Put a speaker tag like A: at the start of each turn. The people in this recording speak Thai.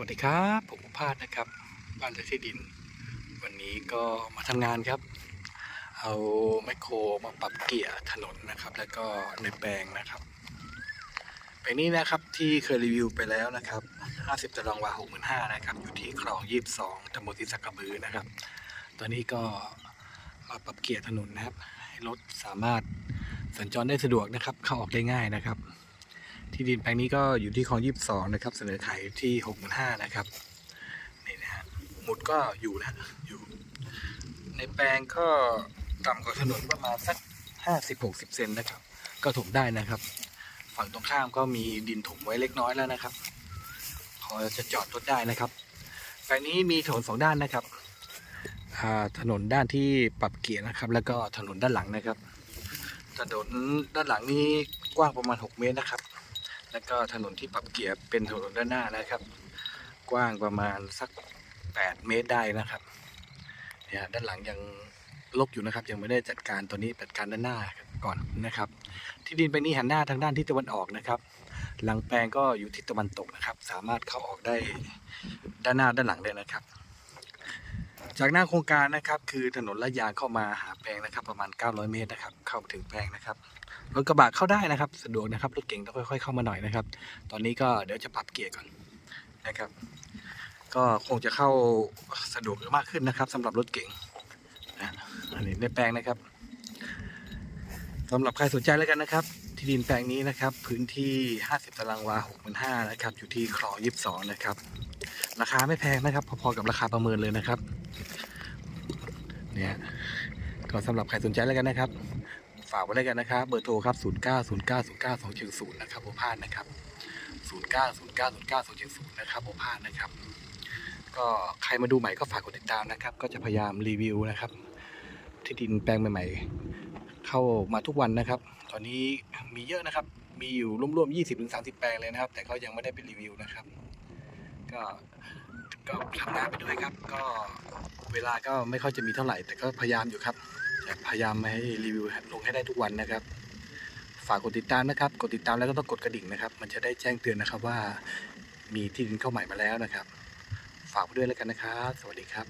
A: วัสดีครับผมพาดนะครับบ้านเรือนที่ดิน วันนี้ก็มาทำงานครับ เอาแมคโครมาปรับเกียร์ถนนนะครับ แล้วก็ในแปลงนะครับแปลงนี้นะครับที่เคยรีวิวไปแล้วนะครับ 50ตารางวา65,000นะครับ อยู่ที่คลอง 22ตำบลทิสักกระบือนะครับ ตอนนี้ก็มาปรับเกียร์ถนนนะครับ ให้รถสามารถสัญจรได้สะดวกนะครับ เข้าออกได้ง่ายนะครับ ที่ดินแปลงนี้ก็อยู่ที่คลอง22นะครับ เสนอขายที่65,000นะครับนี่นะฮะหมุดก็อยู่นะอยู่ ในแปลงก็ต่ำกว่าถนนประมาณสัก50-60เซนนะครับ ก็ถมได้นะครับ ฝั่งตรงข้ามก็มีดินถมไว้เล็กน้อยแล้วนะครับ พอจะจอดรถได้นะครับ แปลงนี้มีถนนสองด้านนะครับถนนด้านที่ปรับเกียร์นะครับ แล้วก็ถนนด้านหลังนะครับ ถนนด้านหลังนี้กว้างประมาณ 6 เมตรนะครับ แล้วก็ถนนที่ปรับเกียร์เป็นถนนด้านหน้านะครับ กว้างประมาณสัก 8 เมตรได้นะครับเนี่ยด้านหลังยังลกอยู่นะครับ ยังไม่ได้จัดการตัวนี้จัดการด้านหน้าก่อนนะครับ ที่ดินไปนี้หันหน้าทางด้านทิศตะวันออกนะครับ หลังแปลงก็อยู่ทิศตะวันตกนะครับ สามารถเข้าออกได้ด้านหน้าด้านหลังเลยนะครับ จากหน้าโครงการนะครับ คือถนนลาดยางเข้ามาหาแปลงนะครับ ประมาณ 900 เมตรนะครับ เข้าถึงแปลงนะครับรถกระบะเข้าได้นะครับ สะดวกนะครับรถเก่งต้องค่อย ๆ เข้ามาหน่อยนะครับ ตอนนี้ก็เดี๋ยวจะปรับเกียร์ก่อนนะครับ ก็คงจะเข้าสะดวกมากขึ้นนะครับสำหรับรถเก่งนะอันนี้ในแปลงนะครับสำหรับใครสนใจแล้วกันนะครับ ที่ดินแปลงนี้นะครับ พื้นที่ 50 ตารางวา 65,000นะครับ อยู่ที่คลอง22นะครับ ราคาไม่แพงนะครับ พอๆกับราคาประเมินเลยนะครับ เนี่ยก็สำหรับใครสนใจแล้วกันนะครับ ฝากไว้แล้วกันนะครับ เบอร์โทรครับ 0 9 0 9 0 9 2 7 0นะครับผมพลาดนะครับ 0 9 0 9 0 9 2 7 0นะครับผมพลาดนะครับ ก็ใครมาดูใหม่ก็ฝากกดติดตามนะครับ ก็จะพยายามรีวิวนะครับ ที่ดินแปลงใหม่ ๆ เข้ามาทุกวันนะครับ ตอนนี้มีเยอะนะครับ มีอยู่ร่วมๆ20-30 แปลงเลยนะครับ แต่ก็ยังไม่ได้เป็นรีวิวนะครับ ก็ก็ทำงานไปด้วยครับ ก็เวลาก็ไม่ค่อยจะมีเท่าไหร่ แต่ก็พยายามอยู่ครับจะพยายามมาให้รีวิวลงให้ได้ทุกวันนะครับ ฝากกดติดตามนะครับ กดติดตามแล้วก็ต้องกดกระดิ่งนะครับ มันจะได้แจ้งเตือนนะครับว่ามีที่ดินเข้าใหม่มาแล้วนะครับ ฝากไปด้วยแล้วกันนะครับ สวัสดีครับ